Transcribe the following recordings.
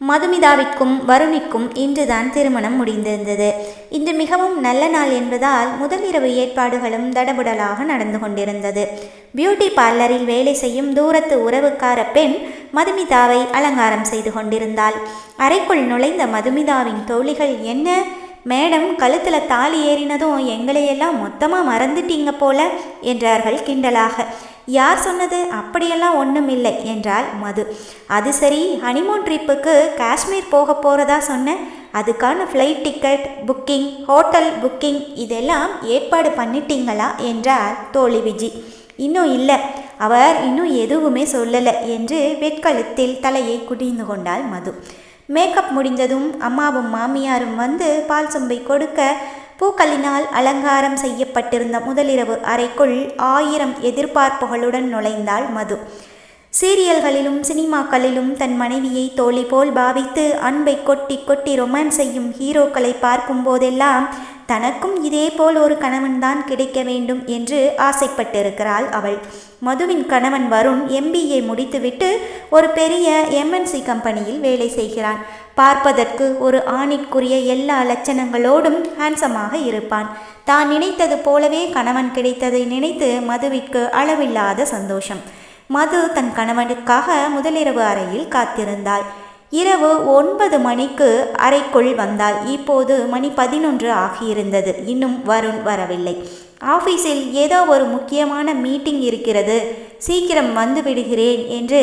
மதுமிதாவிற்கும் வருணிக்கும் இன்றுதான் திருமணம் முடிந்திருந்தது. இன்று மிகவும் நல்ல நாள் என்பதால் முதல் இரவு ஏற்பாடுகளும் தடபுடலாக நடந்து கொண்டிருந்தது. பியூட்டி பார்லரில் வேலை செய்யும் தூரத்து உறவுக்கார பெண் மதுமிதாவை அலங்காரம் செய்து கொண்டிருந்தாள். அறைக்குள் நுழைந்த மதுமிதாவின் தோழிகள் என்ன? மேடம் கழுத்தில் தாலி ஏறினதும் எங்களையெல்லாம் மொத்தமாக மறந்துட்டீங்க போல? என்றார்கள் கிண்டலாக. யார் சொன்னது? அப்படியெல்லாம் ஒன்றும் இல்லை என்றாள் மது. அது சரி ஹனிமூன் ட்ரிப்புக்கு காஷ்மீர் போக போகிறதா சொன்னேன் அதுக்கான flight ticket booking hotel booking இதெல்லாம் ஏற்பாடு பண்ணிட்டீங்களா? என்றார் தோழி விஜி. இன்னும் இல்லை அவர் இன்னும் எதுவுமே சொல்லலை என்று வெட்கழுத்தில் தலையை குடிந்து கொண்டாள் மது. மேக்கப் முடிந்ததும் அம்மாவும் மாமியாரும் வந்து பால் சொம்பை கொடுக்க பூக்களினால் அலங்காரம் செய்யப்பட்டிருந்த முதலிரவு அறைக்குள் ஆயிரம் எதிர்பார்ப்புகளுடன் நுழைந்தாள் மது. சீரியல்களிலும் சினிமாக்களிலும் தன் மனைவியை தோழி போல் பாவித்து அன்பை கொட்டி கொட்டி ரொமான்ஸ் செய்யும் ஹீரோக்களை பார்க்கும் போதெல்லாம் தனக்கும் இதேபோல் ஒரு கணவன்தான் கிடைக்க வேண்டும் என்று ஆசைப்பட்டிருக்கிறாள் அவள். மதுவின் கணவன் வருண் எம்பிஏ முடித்துவிட்டு ஒரு பெரிய எம்என்சி கம்பெனியில் வேலை செய்கிறான். பார்ப்பதற்கு ஒரு ஆணிற்குரிய எல்லா லட்சணங்களோடும் ஹேண்ட்ஸமாக இருப்பான். தான் நினைத்தது போலவே கணவன் கிடைத்ததை நினைத்து மதுவிற்கு அளவில்லாத சந்தோஷம். மது தன் கணவனுக்காக முதலிரவு அறையில் காத்திருந்தாள். இரவு ஒன்பது மணிக்கு அறைக்குள் வந்தாள். இப்போது மணி பதினொன்று ஆகியிருந்தது. இன்னும் வருண் வரவில்லை. ஆஃபீஸில் ஏதோ ஒரு முக்கியமான மீட்டிங் இருக்கிறது. சீக்கிரம் வந்து விடுகிறேன் என்று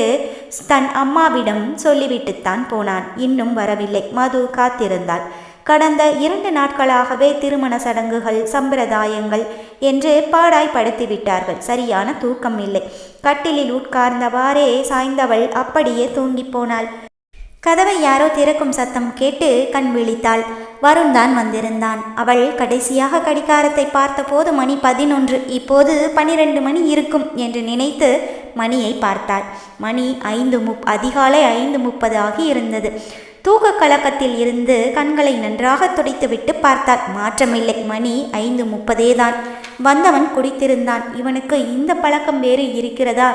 தன் அம்மாவிடம் சொல்லிவிட்டுத்தான் போனான். இன்னும் வரவில்லை. மது காத்திருந்தாள். கடந்த இரண்டு நாட்களாகவே திருமண சடங்குகள் சம்பிரதாயங்கள் என்று பாடாய் படுத்திவிட்டார்கள் சரியான தூக்கம் இல்லை. கட்டிலில் உட்கார்ந்தவாறே சாய்ந்தவள் அப்படியே தூங்கிப் போனாள். கதவை யாரோ திறக்கும் சத்தம் கேட்டு கண் விழித்தாள். வருண் தான் வந்திருந்தான். அவள் கடைசியாக கடிகாரத்தை பார்த்தபோது மணி பதினொன்று. இப்போது பனிரெண்டு மணி இருக்கும் என்று நினைத்து மணியை பார்த்தாள். மணி ஐந்து முப் அதிகாலை ஐந்து முப்பது ஆகி இருந்தது. தூக்க கலக்கத்தில் இருந்து கண்களை நன்றாக துடைத்துவிட்டு பார்த்தாள். மாற்றமில்லை. மணி ஐந்து முப்பதே தான் வந்தவன் குடித்திருந்தான். இவனுக்கு இந்த பழக்கம் வேறு இருக்கிறதா?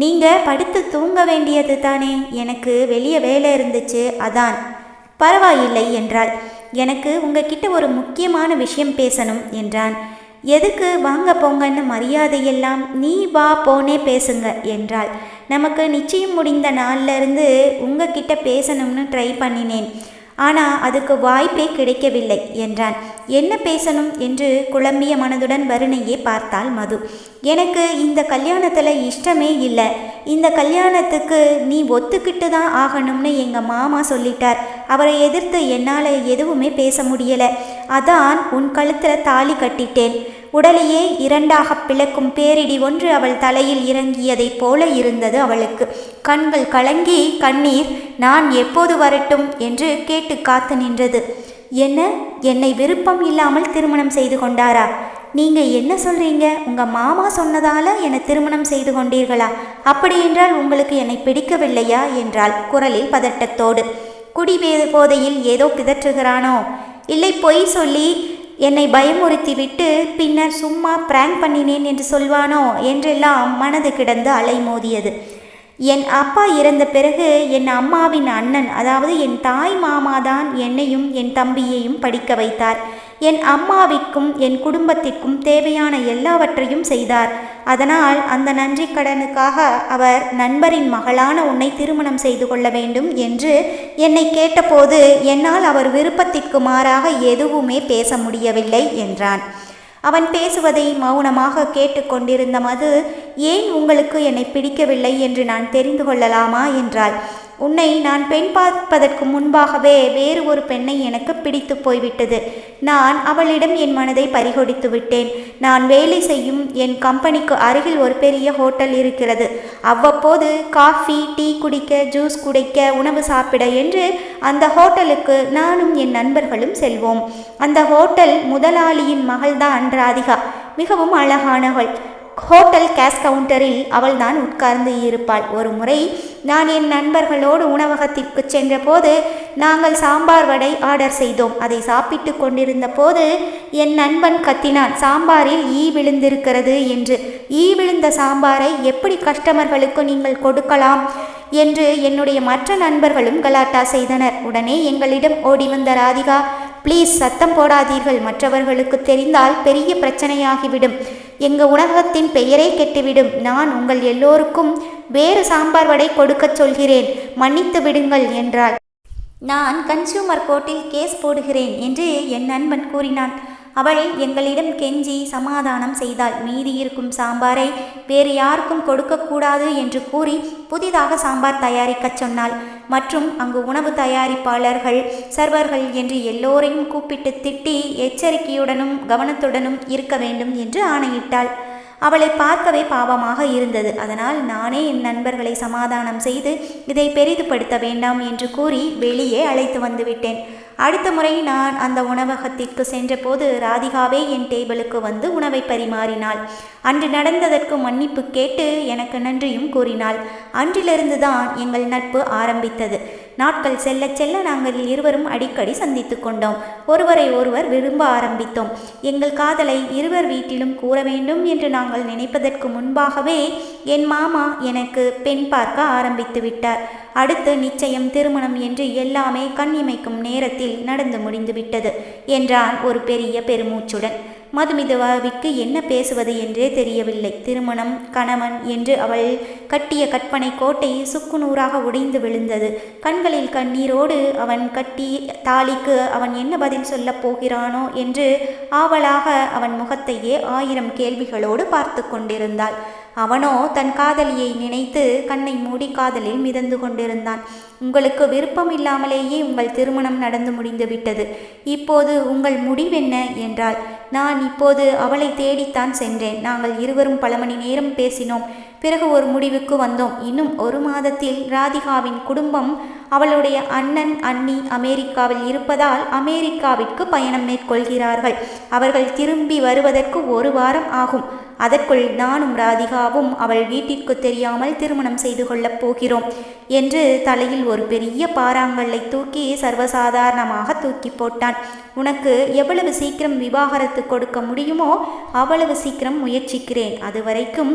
நீங்கள் படுத்து தூங்க வேண்டியது தானே? எனக்கு வெளியே வேலை இருந்துச்சு அதான். பரவாயில்லை என்றாள். எனக்கு உங்ககிட்ட ஒரு முக்கியமான விஷயம் பேசணும் என்றான். எதுக்கு வாங்க போங்கன்னு மரியாதையெல்லாம் நீ வா போனே பேசுங்க என்றாள். நமக்கு நிச்சயம் முடிந்த நாள்ல இருந்து உங்ககிட்ட பேசணும்னு ட்ரை பண்ணினேன். ஆனால் அதுக்கு வாய்ப்பே கிடைக்கவில்லை என்றான். என்ன பேசணும்? என்று குழம்பிய மனதுடன் வருணையே பார்த்தாள் மது. எனக்கு இந்த கல்யாணத்தில் இஷ்டமே இல்லை. இந்த கல்யாணத்துக்கு நீ ஒத்துக்கிட்டு தான் ஆகணும்னு எங்கள் மாமா சொல்லிட்டார். அவரை எதிர்த்து என்னால் எதுவுமே பேச முடியலை. அதான் உன் கழுத்தில் தாலி கட்டிட்டேன். உடலையே இரண்டாக பிளக்கும் பேரிடி ஒன்று அவள் தலையில் இறங்கியதைப் போல இருந்தது அவளுக்கு. கண்கள் கலங்கி கண்ணீர் நான் எப்போது வரட்டும்? என்று கேட்டு காத்து நின்றது. என்ன? என்னை விருப்பம் இல்லாமல் திருமணம் செய்து கொண்டாரா? நீங்கள் என்ன சொல்கிறீங்க உங்கள் மாமா சொன்னதால என்னை திருமணம் செய்து கொண்டீர்களா? அப்படியென்றால் உங்களுக்கு என்னை பிடிக்கவில்லையா? என்றாள் குரலில் பதட்டத்தோடு. குடி போதையில் ஏதோ பிதற்றுகிறானோ? இல்லை பொய் சொல்லி என்னை பயமுறுத்திவிட்டு பின்னர் சும்மா பிராங்க் பண்ணினேன் என்று சொல்வானோ என்றெல்லாம் மனது கிடந்து அலைமோதியது. என் அப்பா இறந்த பிறகு என் அம்மாவின் அண்ணன் அதாவது என் தாய் மாமாதான் என்னையும் என் தம்பியையும் படிக்க வைத்தார். என் அம்மாவிற்கும் என் குடும்பத்திற்கும் தேவையான எல்லாவற்றையும் செய்தார். அதனால் அந்த நன்றி கடனுக்காக அவர் நண்பரின் மகளான உன்னை திருமணம் செய்து கொள்ள வேண்டும் என்று என்னை கேட்டபோது என்னால் அவர் விருப்பத்திற்கு மாறாக எதுவுமே பேச முடியவில்லை என்றான். அவன் பேசுவதை மௌனமாக கேட்டுக்கொண்டிருந்த மது ஏன் உங்களுக்கு என்னை பிடிக்கவில்லை என்று நான் தெரிந்து கொள்ளலாமா? என்றாள். உன்னை நான் பெண் பார்ப்பதற்கு முன்பாகவே வேறு ஒரு பெண்ணை எனக்கு பிடித்து போய்விட்டது. நான் அவளிடம் என் மனதை பறிகொடித்து விட்டேன். நான் வேலை செய்யும் என் கம்பெனிக்கு அருகில் ஒரு பெரிய ஹோட்டல் இருக்கிறது. அவ்வப்போது காஃபி டீ குடிக்க ஜூஸ் குடிக்க உணவு சாப்பிட என்று அந்த ஹோட்டலுக்கு நானும் என் நண்பர்களும் செல்வோம். அந்த ஹோட்டல் முதலாளியின் மகள்தான் ராதிகா. மிகவும் அழகானவள். ஹோட்டல் கேஷ் கவுண்டரில் அவள் தான் உட்கார்ந்து இருப்பாள். ஒரு முறை நான் என் நண்பர்களோடு உணவகத்திற்கு சென்றபோது நாங்கள் சாம்பார் வடை ஆர்டர் செய்தோம். அதை சாப்பிட்டு கொண்டிருந்த போது என் நண்பன் கத்தினான் சாம்பாரில் ஈ விழுந்திருக்கிறது என்று. ஈ விழுந்த சாம்பாரை எப்படி கஸ்டமர்களுக்கு நீங்கள் கொடுக்கலாம்? என்று என்னுடைய மற்ற நண்பர்களும் கலாட்டா செய்தனர். உடனே எங்களிடம் ஓடி வந்த ராதிகா ப்ளீஸ் சத்தம் போடாதீர்கள் மற்றவர்களுக்கு தெரிந்தால் பெரிய பிரச்சனையாகிவிடும். எங்கள் உணவகத்தின் பெயரே கெட்டுவிடும். நான் உங்கள் எல்லோருக்கும் வேறு சாம்பார் வடை கொடுக்கச் சொல்கிறேன். மன்னித்து விடுங்கள் என்றாள். நான் கன்சியூமர் கோர்ட்டில் கேஸ் போடுகிறேன் என்று என் நண்பன் கூறினான். அவள் எங்களிடம் கெஞ்சி சமாதானம் செய்தாள். மீதி இருக்கும் சாம்பாரை வேறு யாருக்கும் கொடுக்கக்கூடாது என்று கூறி புதிதாக சாம்பார் தயாரிக்கச் சொன்னாள். மற்றும் அங்கு உணவு தயாரிப்பாளர்கள் சர்வர்கள் என்று எல்லோரையும் கூப்பிட்டு திட்டி எச்சரிக்கையுடனும் கவனத்துடனும் இருக்க வேண்டும் என்று ஆணையிட்டாள். அவளை பார்க்கவே பாவமாக இருந்தது. அதனால் நானே என் நண்பர்களை சமாதானம் செய்து இதை பெரிதுபடுத்த வேண்டாம் என்று கூறி வெளியே அழைத்து வந்துவிட்டேன் அடுத்த முறை நான் அந்த உணவகத்திற்கு சென்றபோது ராதிகாவே என் டேபிளுக்கு வந்து உணவை பரிமாறினாள். அன்று நடந்ததற்கு மன்னிப்பு கேட்டு எனக்கு நன்றியும் கூறினாள். அன்றிலிருந்து தான் எங்கள் நட்பு ஆரம்பித்தது. நாட்கள் செல்ல செல்ல நாங்கள் இருவரும் அடிக்கடி சந்தித்து கொண்டோம். ஒருவரை ஒருவர் விரும்ப ஆரம்பித்தோம். எங்கள் காதலை இருவர் வீட்டிலும் கூற வேண்டும் என்று நாங்கள் நினைப்பதற்கு முன்பாகவே என் மாமா எனக்கு பெண் பார்க்க ஆரம்பித்து விட்டார். அடுத்து நிச்சயம் திருமணம் என்று எல்லாமே கண்ணிமைக்கும் நேரத்தில் நடந்து முடிந்துவிட்டது என்றான் ஒரு பெரிய பெருமூச்சுடன். மதுமிதுவாவிற்கு என்ன பேசுவது என்றே தெரியவில்லை. திருமணம் கணவன் என்று அவள் கட்டிய கற்பனை கோட்டை சுக்குநூறாக உடைந்து விழுந்தது. கண்களில் கண்ணீரோடு அவன் கட்டி தாலிக்கு அவன் என்ன பதில் சொல்லப் போகிறானோ என்று ஆவலாக அவன் முகத்தையே ஆயிரம் கேள்விகளோடு பார்த்து கொண்டிருந்தாள். அவனோ தன் காதலியை நினைத்து கண்ணை மூடி காதலில் மிதந்து கொண்டிருந்தான். உங்களுக்கு விருப்பம் இல்லாமலேயே உங்கள் திருமணம் நடந்து முடிந்து விட்டது இப்போது உங்கள் முடிவென்ன? என்றாள். நான் இப்போது அவளை தேடித்தான் சென்றேன். நாங்கள் இருவரும் பல மணி நேரம் பேசினோம். பிறகு ஒரு முடிவுக்கு வந்தோம். இன்னும் ஒரு மாதத்தில் ராதிகாவின் குடும்பம் அவளுடைய அண்ணன் அண்ணி அமெரிக்காவில் இருப்பதால் அமெரிக்காவிற்கு பயணம் மேற்கொள்கிறார்கள். அவர்கள் திரும்பி வருவதற்கு ஒரு வாரம் ஆகும். அதற்குள் நானும் ராதிகாவும் அவள் வீட்டிற்கு தெரியாமல் திருமணம் செய்து கொள்ளப் போகிறோம். என்று தலையில் ஒரு பெரிய பாறாங்கல்லை தூக்கி சர்வசாதாரணமாக தூக்கி போட்டான். உனக்கு எவ்வளவு சீக்கிரம் விவாகரத்து கொடுக்க முடியுமோ அவ்வளவு சீக்கிரம் முயற்சிக்கிறேன். அது வரைக்கும்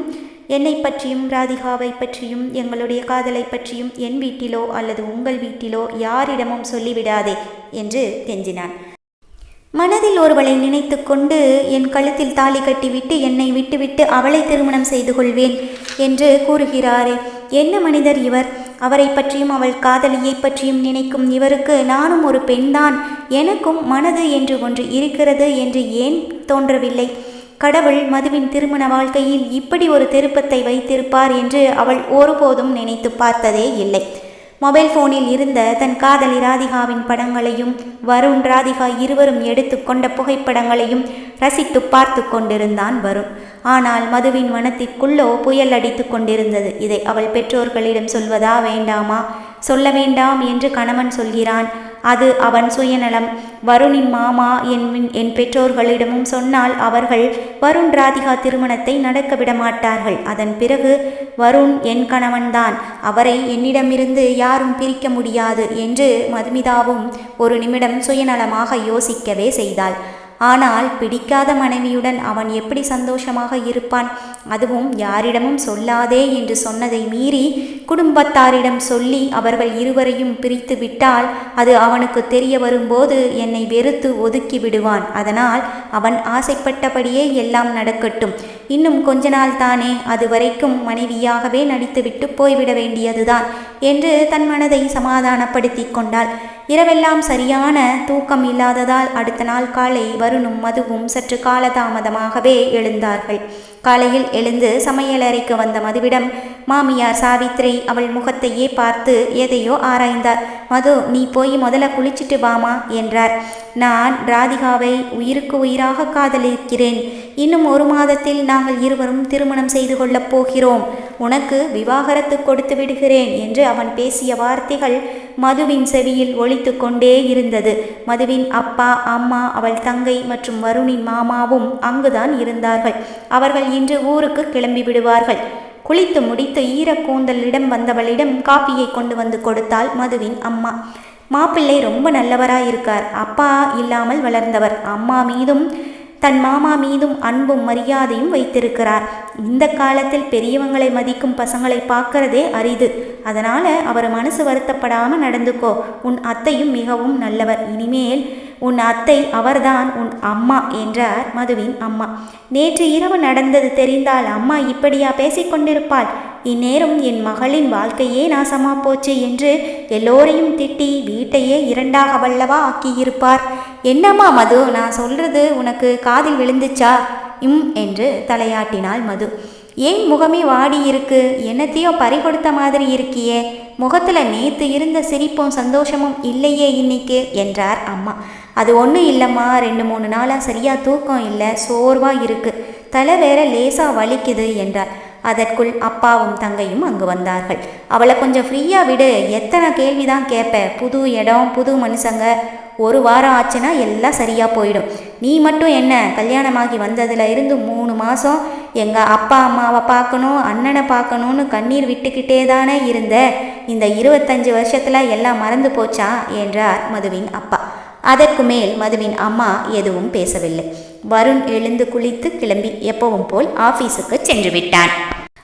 என்னை பற்றியும் ராதிகாவை பற்றியும் எங்களுடைய காதலை பற்றியும் என் வீட்டிலோ அல்லது உங்கள் வீட்டிலோ யாரிடமும் சொல்லிவிடாதே என்று கெஞ்சினான். மனதில் ஒருவளை நினைத்து கொண்டு என் கழுத்தில் தாலி கட்டிவிட்டு என்னை விட்டுவிட்டு அவளை திருமணம் செய்து கொள்வேன் என்று கூறுகிறாரே. என்ன மனிதர் இவர்? அவரை பற்றியும் அவள் காதலியை பற்றியும் நினைக்கும் இவருக்கு நானும் ஒரு பெண்தான். எனக்கும் மனது என்று ஒன்று இருக்கிறது என்று ஏன் தோன்றவில்லை? கடவுள் மதுவின் திருமண வாழ்க்கையில் இப்படி ஒரு திருப்பத்தை வைத்திருப்பார் என்று அவள் ஒருபோதும் நினைத்து பார்த்ததே இல்லை. மொபைல் போனில் இருந்த தன் காதலி ராதிகாவின் படங்களையும் வருண் ராதிகா இருவரும் எடுத்து கொண்ட புகைப்படங்களையும் ரசித்து பார்த்து கொண்டிருந்தான் வருண். ஆனால் மதுவின் மனத்திற்குள்ளோ புயல் அடித்து கொண்டிருந்தது. இதை அவள் பெற்றோர்களிடம் சொல்வதா வேண்டாமா? சொல்ல வேண்டாம் என்று கணவன் சொல்கிறான். அது அவன் சுயநலம். வருணின் மாமா என் என் பெற்றோர்களிடமும் சொன்னால் அவர்கள் வருண் ராதிகா திருமணத்தை நடக்க விடமாட்டார்கள். அதன் பிறகு வருண் என் கணவன்தான். அவரை என்னிடமிருந்து யாரும் பிரிக்க முடியாது என்று மதுமிதாவும் ஒரு நிமிடம் சுயநலமாக யோசிக்கவே செய்தாள். ஆனால் பிடிக்காத மனைவியுடன் அவன் எப்படி சந்தோஷமாக இருப்பான் அதுவும் யாரிடமும் சொல்லாதே என்று சொன்னதை மீறி குடும்பத்தாரிடம் சொல்லி அவர்கள் இருவரையும் பிரித்து விட்டால் அது அவனுக்கு தெரிய வரும்போது என்னை வெறுத்து ஒதுக்கி விடுவான். அதனால் அவன் ஆசைப்பட்டபடியே எல்லாம் நடக்கட்டும். இன்னும் கொஞ்ச நாள் தானே அது வரைக்கும் மனைவியாகவே நடித்துவிட்டு போய்விட வேண்டியதுதான் என்று தன் மனதை சமாதானப்படுத்தி கொண்டாள். இரவெல்லாம் சரியான தூக்கம் இல்லாததால் அடுத்த நாள் காலை வருணும் மதுவும் சற்று காலதாமதமாகவே எழுந்தார்கள். காலையில் எழுந்து சமையலறைக்கு வந்த மதுவிடம் மாமியார் சாவித்ரி அவள் முகத்தையே பார்த்து எதையோ ஆராய்ந்தார். மது நீ போய் முதல்ல குளிச்சிட்டு வாமா என்றார். நான் ராதிகாவை உயிருக்கு உயிராக காதலிக்கிறேன். இன்னும் ஒரு மாதத்தில் நாங்கள் இருவரும் திருமணம் செய்து கொள்ளப் போகிறோம். உனக்கு விவாகரத்து கொடுத்து விடுகிறேன் என்று அவன் பேசிய வார்த்தைகள் மதுவின் செவியில் ஒழித்து கொண்டே இருந்தது. மதுவின் அப்பா அம்மா அவள் தங்கை மற்றும் வருணின் மாமாவும் அங்குதான் இருந்தார்கள். அவர்கள் இன்று ஊருக்கு கிளம்பி விடுவார்கள். குளித்து முடித்து ஈரக்கூந்தலிடம் வந்தவளிடம் காப்பியை கொண்டு வந்து கொடுத்தாள் மதுவின் அம்மா. மாப்பிள்ளை ரொம்ப நல்லவராய் இருக்கார் அப்பா இல்லாமல் வளர்ந்தவர். அம்மா மீதும் தன் மாமா மீதும் அன்பும் மரியாதையும் வைத்திருக்கிறார். இந்த காலத்தில் பெரியவங்களை மதிக்கும் பசங்களை பார்க்கறதே அரிது. அதனால அவர் மனசு வருத்தப்படாமல் நடந்துக்கோ. உன் அத்தையும் மிகவும் நல்லவர். இனிமேல் உன் அத்தை அவர்தான். உன் அம்மா என்றார் மதுவின் அம்மா. நேற்று இரவு நடந்தது தெரிந்தால் அம்மா இப்படியா பேசிக்கொண்டிருப்பாள்? இந்நேரம் என் மகளின் வாழ்க்கையே நாசமா போச்சு என்று எல்லோரையும் திட்டி வீட்டையே இரண்டாக வல்லவா ஆக்கியிருப்பார். என்னம்மா மது? நான் சொல்றது உனக்கு காதில் விழுந்துச்சா? இம் என்று தலையாட்டினாள் மது. ஏன் முகமே வாடி இருக்கு என்னத்தையோ பறிகொடுத்த மாதிரி இருக்கியே. முகத்துல நேத்து இருந்த சிரிப்பும் சந்தோஷமும் இல்லையே இன்னைக்கு என்றார் அம்மா. அது ஒன்றும் இல்லைம்மா. ரெண்டு மூணு நாளாக சரியாக தூக்கம் இல்லை. சோர்வாக இருக்குது தலை வேற லேசாக வலிக்குது என்றார். அதற்குள் அப்பாவும் தங்கையும் அங்கு வந்தார்கள். அவளை கொஞ்சம் ஃப்ரீயாக விடு. எத்தனை கேள்விதான் கேட்ப புது இடம் புது மனுஷங்க. ஒரு வாரம் ஆச்சுன்னா எல்லாம் சரியாக போயிடும். நீ மட்டும் என்ன? கல்யாணமாகி வந்ததுல இருந்து மூணு மாதம் எங்கள் அப்பா அம்மாவை பார்க்கணும் அண்ணனை பார்க்கணும்னு கண்ணீர் விட்டுக்கிட்டே தானே இருந்த. இந்த இருபத்தஞ்சு வருஷத்தில் எல்லாம் மறந்து போச்சா? என்றார் மதுவின் அப்பா. அதற்கு மேல் மதுவின் அம்மா எதுவும் பேசவில்லை. வருண் எழுந்து குளித்து கிளம்பி எப்பவும் போல் ஆஃபீஸுக்கு சென்று விட்டான்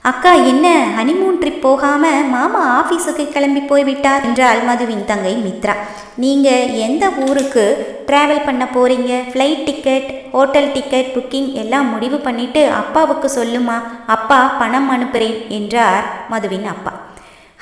அக்கா என்ன? ஹனிமூன் ட்ரிப் போகாம மாமா ஆஃபீஸுக்கு கிளம்பி போய்விட்டார்? என்றால் மதுவின் தங்கை மித்ரா. நீங்க எந்த ஊருக்கு டிராவல் பண்ண போறீங்க? Flight ticket hotel ticket booking எல்லாம் முடிவு பண்ணிட்டு அப்பாவுக்கு சொல்லுமா? அப்பா பணம் அனுப்புறேன் என்றார் மதுவின் அப்பா.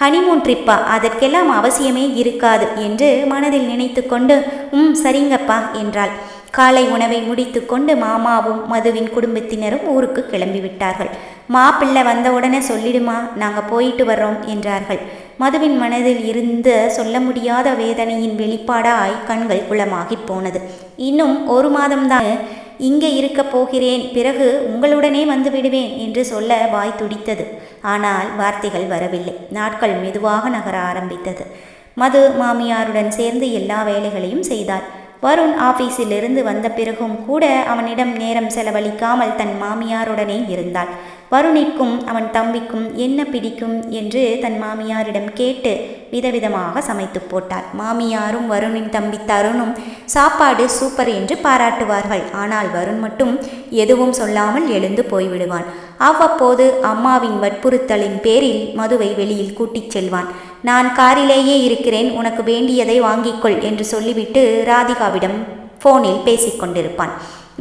ஹனிமூன் ட்ரிப்பா அதற்கெல்லாம் அவசியமே இருக்காது என்று மனதில் நினைத்து கொண்டு ம் சரிங்கப்பா என்றாள். காலை உணவை முடித்து கொண்டு மாமாவும் மதுவின் குடும்பத்தினரும் ஊருக்கு கிளம்பிவிட்டார்கள். மாப்பிள்ளை வந்தவுடனே சொல்லிடுமா? நாங்கள் போயிட்டு வர்றோம் என்றார்கள். மதுவின் மனதில் இருந்த சொல்ல முடியாத வேதனையின் வெளிப்பாடாய் கண்கள் குளமாகி போனது. இன்னும் ஒரு மாதம்தான். இங்கே இருக்க போகிறேன். பிறகு உங்களுடனே வந்து விடுவேன் என்று சொல்ல வாய் துடித்தது. ஆனால் வார்த்தைகள் வரவில்லை. நாட்கள் மெதுவாக நகர ஆரம்பித்தது. மது மாமியாருடன் சேர்ந்து எல்லா வேலைகளையும் செய்தார் வருண் ஆபீஸிலிருந்து வந்த பிறகும் கூட அவனிடம் நேரம் செலவழிக்காமல் தன் மாமியாருடனே இருந்தாள். வருணிற்கும் அவன் தம்பிக்கும் என்ன பிடிக்கும் என்று தன் மாமியாரிடம் கேட்டு விதவிதமாக சமைத்து போட்டாள். மாமியாரும் வருணின் தம்பி தருணும் சாப்பாடு சூப்பர் என்று பாராட்டுவார்கள். ஆனால் வருண் மட்டும் எதுவும் சொல்லாமல் எழுந்து போய்விடுவான். அவ்வப்போது அம்மாவின் வற்புறுத்தலின் பேரில் மதுவை வெளியில் கூட்டிச் செல்வான். நான் காரிலேயே இருக்கிறேன் உனக்கு வேண்டியதை வாங்கிக்கொள் என்று சொல்லிவிட்டு ராதிகாவிடம் ஃபோனில் பேசிக்கொண்டிருப்பான்.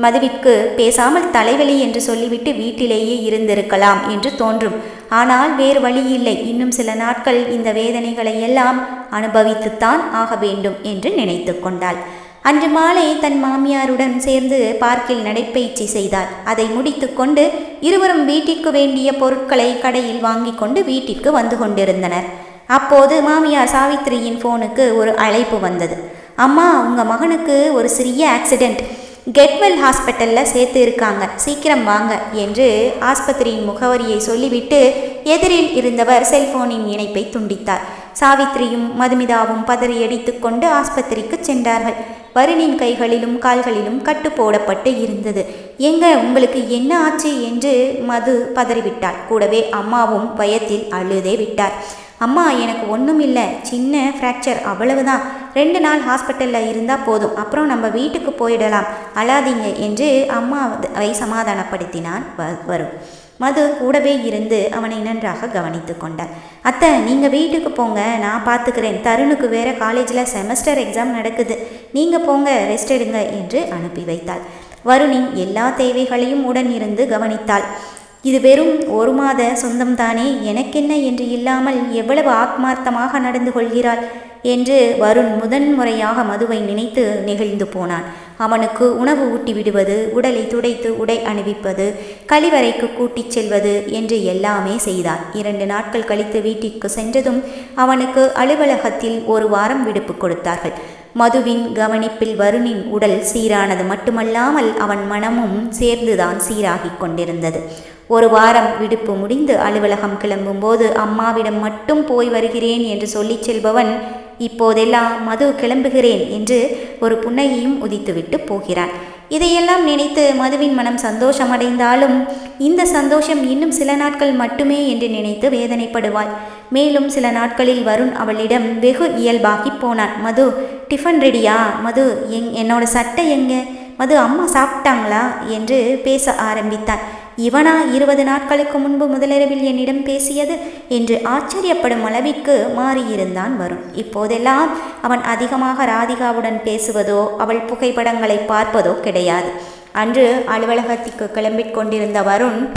மதுவிற்கு பேசாமல் தலைவலி என்று சொல்லிவிட்டு வீட்டிலேயே இருந்திருக்கலாம் என்று தோன்றும். ஆனால் வேறு வழி இல்லை. இன்னும் சில நாட்கள் இந்த வேதனைகளை எல்லாம் அனுபவித்துத்தான் ஆக வேண்டும் என்று நினைத்து கொண்டாள். அன்று மாலை தன் மாமியாருடன் சேர்ந்து பார்க்கில் நடைப்பயிற்சி செய்தார் அதை முடித்துக்கொண்டு இருவரும் வீட்டிற்கு வேண்டிய பொருட்களை கடையில் வாங்கி கொண்டு வீட்டிற்கு வந்து கொண்டிருந்தனர். அப்போது மாமியார் சாவித்திரியின் ஃபோனுக்கு ஒரு அழைப்பு வந்தது. அம்மா உங்கள் மகனுக்கு ஒரு சிறிய ஆக்சிடெண்ட் கெட்வெல் ஹாஸ்பிட்டலில் சேர்த்து இருக்காங்க. சீக்கிரம் வாங்க என்று ஆஸ்பத்திரியின் முகவரியை சொல்லிவிட்டு எதிரில் இருந்தவர் செல்போனின் இணைப்பை துண்டித்தார். சாவித்திரியும் மதுமிதாவும் பதறியடித்து கொண்டு ஆஸ்பத்திரிக்கு சென்றார்கள். வருணின் கைகளிலும் கால்களிலும் கட்டு போடப்பட்டு இருந்தது. எங்க உங்களுக்கு என்ன ஆச்சு? என்று மது பதறிவிட்டார் கூடவே அம்மாவும் பயத்தில் அழுதே விட்டார். அம்மா எனக்கு ஒன்றும் இல்லை சின்ன ஃப்ராக்சர் அவ்வளவுதான். ரெண்டு நாள் ஹாஸ்பிட்டலில் இருந்தால் போதும். அப்புறம் நம்ம வீட்டுக்கு போயிடலாம். அழாதீங்க என்று அம்மாவை சமாதானப்படுத்தினான் வரும் மது கூடவே இருந்து அவனை நன்றாக கவனித்து கொண்டார் அத்தை நீங்கள் வீட்டுக்கு போங்க. நான் பார்த்துக்கிறேன் தருணுக்கு வேற காலேஜில் செமஸ்டர் எக்ஸாம் நடக்குது. நீங்கள் போங்க. ரெஸ்ட் எடுங்க என்று அனுப்பி வைத்தாள். வருணின் எல்லா தேவைகளையும் உடன் இருந்து கவனித்தாள். இது வெறும் ஒரு மாத சொந்தம்தானே? எனக்கென்ன என்று இல்லாமல் எவ்வளவு ஆத்மார்த்தமாக நடந்து கொள்கிறாள்? என்று வருண் முதன்முறையாக மதுவை நினைத்து நெகிழ்ந்து போனான். அவனுக்கு உணவு ஊட்டி விடுவது உடலை துடைத்து உடை அணிவிப்பது கழிவறைக்கு கூட்டிச் செல்வது என்று எல்லாமே செய்தான் இரண்டு நாட்கள் கழித்து வீட்டிற்கு சென்றதும் அவனுக்கு அலுவலகத்தில் ஒரு வாரம் விடுப்பு கொடுத்தார்கள். மதுவின் கவனிப்பில் வருணின் உடல் சீரானது மட்டுமல்லாமல் அவன் மனமும் சேர்ந்துதான் சீராகிக் கொண்டிருந்தது. ஒரு வாரம் விடுப்பு முடிந்து அலுவலகம் கிளம்பும்போது அம்மாவிடம் மட்டும் போய் வருகிறேன் என்று சொல்லிச் செல்பவன் இப்போதெல்லாம் மது கிளம்புகிறேன் என்று ஒரு புன்னையையும் உதித்துவிட்டு போகிறான். இதையெல்லாம் நினைத்து மதுவின் மனம் சந்தோஷமடைந்தாலும் இந்த சந்தோஷம் இன்னும் சில நாட்கள் மட்டுமே என்று நினைத்து வேதனைப்படுவாள். மேலும் சில நாட்களில் வருண் அவளிடம் வெகு இயல்பாகி போனான். மது டிஃபன் ரெடியா? மது எங் என்னோட சட்டை எங்க? மது அம்மா சாப்பிட்டாங்களா? என்று பேச ஆரம்பித்தான். இவனா இருபது நாட்களுக்கு முன்பு முதலிரவில் என்னிடம் பேசியது என்று ஆச்சரியப்படும் அளவிற்கு மாறியிருந்தான் வரும் இப்போதெல்லாம் அவன் அதிகமாக ராதிகாவுடன் பேசுவதோ அவள் புகைப்படங்களை பார்ப்பதோ கிடையாது. அன்று அலுவலகத்திற்கு கிளம்பிக் கொண்டிருந்த வருண்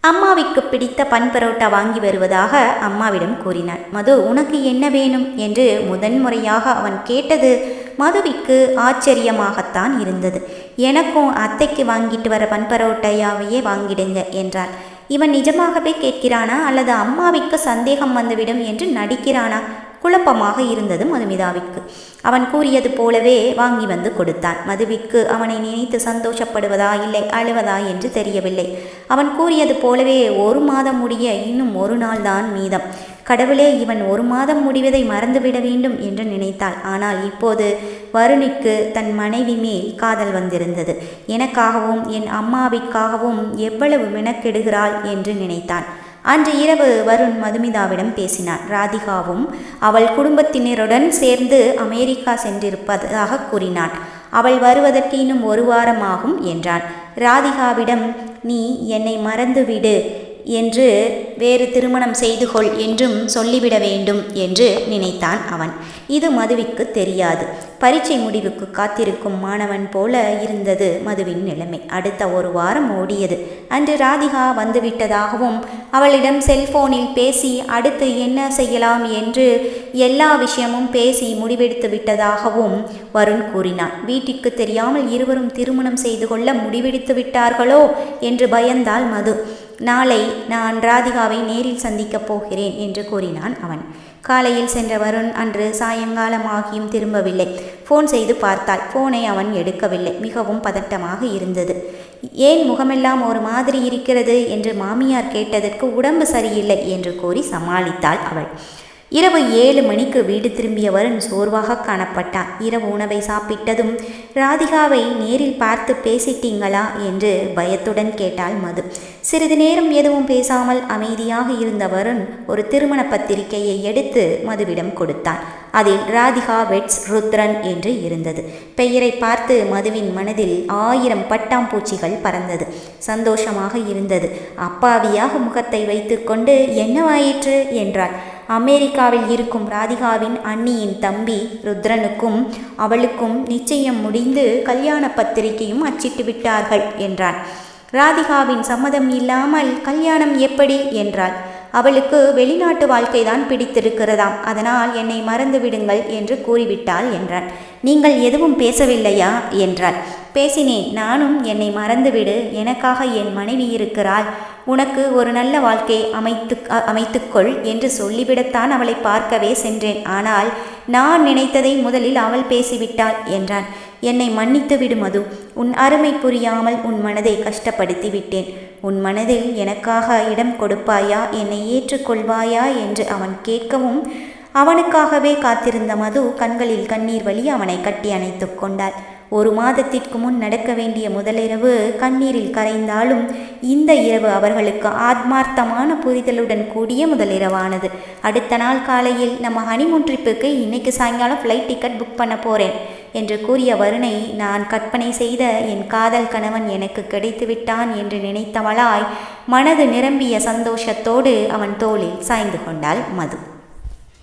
அம்மாவிற்கு பிடித்த பன் பரோட்டா வாங்கி வருவதாக அம்மாவிடம் கூறினான். மது உனக்கு என்ன வேணும்? என்று முதன்முறையாக அவன் கேட்டது மதுவிக்கு ஆச்சரியமாகத்தான் இருந்தது. எனக்கும் அத்தைக்கு வாங்கிட்டு வர பன் பரோட்டையாவையே வாங்கிடுங்க என்றான் இவன் நிஜமாகவே கேட்கிறானா? அல்லது அம்மாவிற்கு சந்தேகம் வந்துவிடும் என்று நடிக்கிறானா? குழப்பமாக இருந்தது மதுமிதாவிற்கு. அவன் கூறியது போலவே வாங்கி வந்து கொடுத்தான். மதுவிற்கு அவனை நினைத்து சந்தோஷப்படுவதா இல்லை அழுவதா என்று தெரியவில்லை. அவன் கூறியது போலவே ஒரு மாதம் முடிய இன்னும் ஒரு நாள் தான் மீதம். கடவுளே இவன் ஒரு மாதம் முடிவதை மறந்துவிட வேண்டும் என்று நினைத்தாள். ஆனால் இப்போது வருணிக்கு தன் மனைவி மேல் காதல் வந்திருந்தது. எனக்காகவும் என் அம்மாவிற்காகவும் எவ்வளவு மெனக்கெடுகிறாள் என்று நினைத்தான். அன்று இரவு வருண் மதுமிதாவிடம் பேசினான் ராதிகாவும் அவள் குடும்பத்தினருடன் சேர்ந்து அமெரிக்கா சென்றிருப்பதாக கூறினான். அவள் வருவதற்கு இன்னும் ஒரு வாரமாகும் என்றான். ராதிகாவிடம் நீ என்னை மறந்துவிடு. என்று வேறு திருமணம் செய்து கொள் என்றும் சொல்லிவிட வேண்டும் என்று நினைத்தான் அவன். இது மதுவிக்கு தெரியாது. பரீட்சை முடிவுக்கு காத்திருக்கும் மாணவன் போல இருந்தது மதுவின் நிலைமை. அடுத்த ஒரு வாரம் ஓடியது. அன்று ராதிகா வந்துவிட்டதாகவும் அவளிடம் செல்போனில் பேசி அடுத்து என்ன செய்யலாம் என்று எல்லா விஷயமும் பேசி முடிவெடுத்து விட்டதாகவும் வருண் கூறினான். வீட்டிற்கு தெரியாமல் இருவரும் திருமணம் செய்து கொள்ள முடிவெடுத்து விட்டார்களோ என்று பயந்தாள் மது. நாளை நான் ராதிகாவை நேரில் சந்திக்கப் போகிறேன் என்று கூறினான் அவன். காலையில் சென்ற வருண் அன்று சாயங்காலமாகியும் திரும்பவில்லை. ஃபோன் செய்து பார்த்தாள். ஃபோனை அவன் எடுக்கவில்லை. மிகவும் பதட்டமாக இருந்தது. ஏன் முகமெல்லாம் ஒரு மாதிரி இருக்கிறது? என்று மாமியார் கேட்டதற்கு உடம்பு சரியில்லை என்று கூறி சமாளித்தாள் அவள். இரவு ஏழு மணிக்கு வீடு திரும்பிய வருண் சோர்வாக காணப்பட்டான். இரவு உணவை சாப்பிட்டதும் ராதிகாவை நேரில் பார்த்து பேசிட்டீங்களா? என்று பயத்துடன் கேட்டாள் மது. சிறிது நேரம் எதுவும் பேசாமல் அமைதியாக இருந்த வருண் ஒரு திருமண பத்திரிகையை எடுத்து மதுவிடம் கொடுத்தான். அதில் ராதிகா வெட்ஸ் ருத்ரன் என்று இருந்தது. பெயரை பார்த்து மதுவின் மனதில் ஆயிரம் பட்டாம்பூச்சிகள் பறந்தது. சந்தோஷமாக இருந்தது. அப்பாவியாக முகத்தை வைத்துக்கொண்டு என்னவாயிற்று? என்றாள். அமெரிக்காவில் இருக்கும் ராதிகாவின் அண்ணியின் தம்பி ருத்ரனுக்கும் அவளுக்கும் நிச்சயம் முடிந்து கல்யாண பத்திரிகையும் அச்சிட்டு விட்டார்கள் என்றான். ராதிகாவின் சம்மதம் இல்லாமல் கல்யாணம் எப்படி? என்றாள். அவளுக்கு வெளிநாட்டு வாழ்க்கைதான் பிடித்திருக்கிறதாம். அதனால் என்னை மறந்து விடுங்கள் என்று கூறிவிட்டாள் என்றான். நீங்கள் எதுவும் பேசவில்லையா? என்றாள். பேசினேன். நானும் என்னை மறந்துவிடு எனக்காக என் மனைவி இருக்கிறாள். உனக்கு ஒரு நல்ல வாழ்க்கை அமைத்து அமைத்துக்கொள் என்று சொல்லிவிடத்தான் அவளை பார்க்கவே சென்றேன். ஆனால் நான் நினைத்ததை முதலில் அவள் பேசிவிட்டாள் என்றான். என்னை மன்னித்து விடு மது. உன் அருமை புரியாமல் உன் மனதை கஷ்டப்படுத்தி விட்டேன் உன் மனதில் எனக்காக இடம் கொடுப்பாயா? என்னை ஏற்றுக்கொள்வாயா? என்று அவன் கேட்கவும் அவனுக்காகவே காத்திருந்த மது கண்களில் கண்ணீர் வழி அவனை கட்டி அணைத்து கொண்டாள். ஒரு மாதத்திற்கு முன் நடக்க வேண்டிய முதலிரவு கண்ணீரில் கரைந்தாலும் இந்த இரவு அவர்களுக்கு ஆத்மார்த்தமான புரிதலுடன் கூடிய முதலிரவானது. அடுத்த நாள் காலையில் நம்ம ஹனிமூன் ட்ரிப்புக்கு இன்னைக்கு சாயங்காலம் ஃப்ளைட் டிக்கெட் புக் பண்ண போகிறேன் என்று கூறிய வருணை நான் கற்பனை செய்த என் காதல் கணவன் எனக்கு கிடைத்து விட்டான் என்று நினைத்தவளாய் மனது நிரம்பிய சந்தோஷத்தோடு அவன் தோளில் சாய்ந்து கொண்டாள் மது.